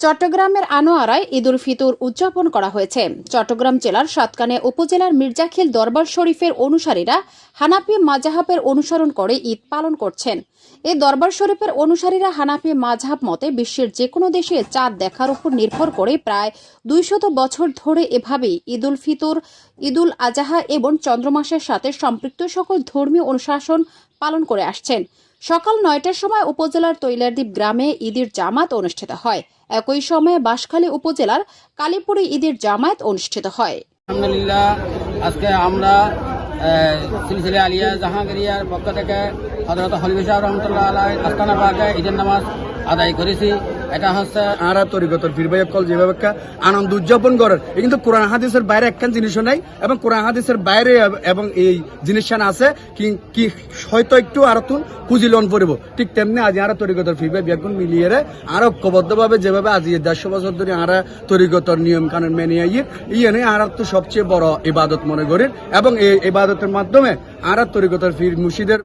চট্টগ্রামের আনোয়ারায় ঈদুল ফিতর উদযাপন করা হয়েছে। চট্টগ্রাম জেলার সাতকানে উপজেলার মির্জাখিল দরবার শরীফের অনুসারীরা হানাফি মাজাহাবের অনুসরণ করে ঈদ পালন করছেন। এই দরবার শরীফের অনুসারীরা হানাফি মাঝহাব মতে বিশ্বের যে কোনো দেশে চাঁদ দেখার উপর নির্ভর করে প্রায় দুইশত বছর ধরে এভাবেই ঈদুল ফিতর, ঈদুল আজাহা এবং চন্দ্রমাসের সাথে সম্পৃক্ত সকল ধর্মীয় অনুশাসন পালন করে আসছেন। সকাল নয়টার সময় উপজেলার তৈলারদ্বীপ গ্রামে ঈদের জামাত অনুষ্ঠিত হয়। একই সময়ে বাঁশখালী উপজেলার কালীপুরে ঈদের জামায়াত অনুষ্ঠিত হয়। আলহামদুলিল্লাহ, আজকে আমরা সিলসিলে আলিয়া জাহাঙ্গীরিয়ার পক্ষ থেকে হজরত হলিবিশাহ রহমতুল্লাহ আলাই আস্তানা পাকে ঈদের নামাজ আদায় করেছি। এটা হচ্ছে আরা তরিগতর ফিরবাই কল যেভাবে আনন্দ উদযাপন করার এ কিন্তু কোরআন হাদিসের বাইরে একখান জিনিসও নাই এবং কোরআন হাদিসের বাইরে এবং এই জিনিসখান আছে কি কি হয়তো একটু আর তুন কুজিলন পড়ব। ঠিক তেমনি আজ আরা তরিগতর ফিরবাই ব্যাগুন মিলিয়ে রে আর ঐক্যবদ্ধভাবে যেভাবে আজ দেড়শো বছর ধরে আরা তরিগতর নিয়ম কানুন মেনে আইয়ে ইয়ে আর তো সবচেয়ে বড় ইবাদত মনে করি এবং এই ইবাদতের মাধ্যমে আরা তরিগতর ফির মুর্শিদের